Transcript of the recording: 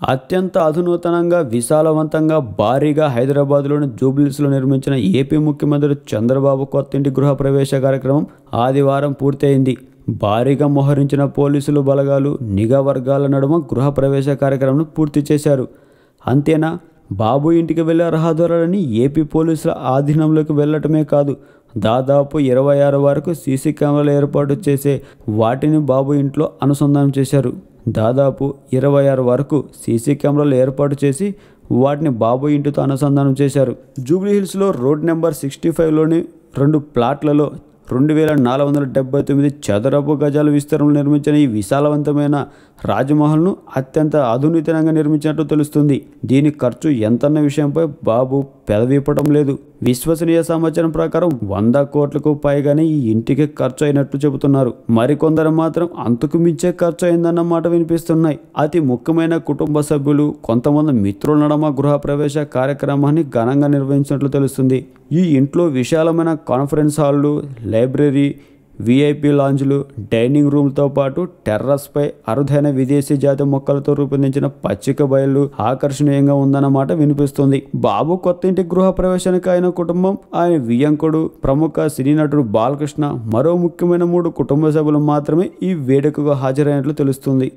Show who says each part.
Speaker 1: అత్యంత అధునూతనంగా విశాలవంతంగా భారీగా హైదరాబాద్లోని జూబ్లీస్లో నిర్మించిన ఏపీ ముఖ్యమంత్రి చంద్రబాబు కొత్తింటి గృహ ప్రవేశ కార్యక్రమం ఆదివారం పూర్తయింది. భారీగా మోహరించిన పోలీసులు బలగాలు నిఘా వర్గాల నడుమ గృహ ప్రవేశ కార్యక్రమం పూర్తి చేశారు. అంతేనా? బాబు ఇంటికి వెళ్ళే రహదారులని ఏపీ పోలీసుల ఆధీనంలోకి వెళ్ళటమే కాదు దాదాపు ఇరవై ఆరు వరకు సీసీ కెమెరాలు ఏర్పాటు చేసే వాటిని బాబు ఇంట్లో అనుసంధానం చేశారు. దాదాపు ఇరవై ఆరు వరకు సీసీ కెమెరాలు ఏర్పాటు చేసి వాటిని బాబు ఇంటితో అనుసంధానం చేశారు. జూబ్లీ హిల్స్లో రోడ్ నెంబర్ సిక్స్టీ ఫైవ్లోని రెండు ప్లాట్లలో రెండు వేల నాలుగు వందల డెబ్బై తొమ్మిది చదరపు గజాల విస్తరణలో నిర్మించిన ఈ విశాలవంతమైన రాజమహల్ను అత్యంత ఆధునితనంగా నిర్మించినట్టు తెలుస్తుంది. దీని ఖర్చు ఎంతన్న విషయంపై బాబు పెదవిప్పడం లేదు. విశ్వసనీయ సమాచారం ప్రకారం వంద కోట్లకు పైగానే ఈ ఇంటికి ఖర్చు అయినట్లు చెబుతున్నారు. మరికొందరు మాత్రం అంతకు మించే ఖర్చు అయిందన్న మాట వినిపిస్తున్నాయి. అతి ముఖ్యమైన కుటుంబ సభ్యులు కొంతమంది మిత్రుల నడమ గృహ ప్రవేశ కార్యక్రమాన్ని ఘనంగా నిర్వహించినట్లు తెలుస్తుంది. ఈ ఇంట్లో విశాలమైన కాన్ఫరెన్స్ హాళ్ళు లైబ్రరీ వీఐపీ లాంజ్లు డైనింగ్ రూమ్తో పాటు టెర్రస్పై అరుదైన విదేశీ జాతి మొక్కలతో రూపొందించిన పచ్చిక బయలు ఆకర్షణీయంగా ఉందన్నమాట వినిపిస్తుంది. బాబు కొత్త ఇంటి గృహ ప్రవేశానికి ఆయన కుటుంబం ఆయన వియంకుడు ప్రముఖ సినీ నటుడు బాలకృష్ణ మరో ముఖ్యమైన మూడు కుటుంబ సభ్యులు మాత్రమే ఈ వేడుకకు హాజరైనట్లు తెలుస్తుంది.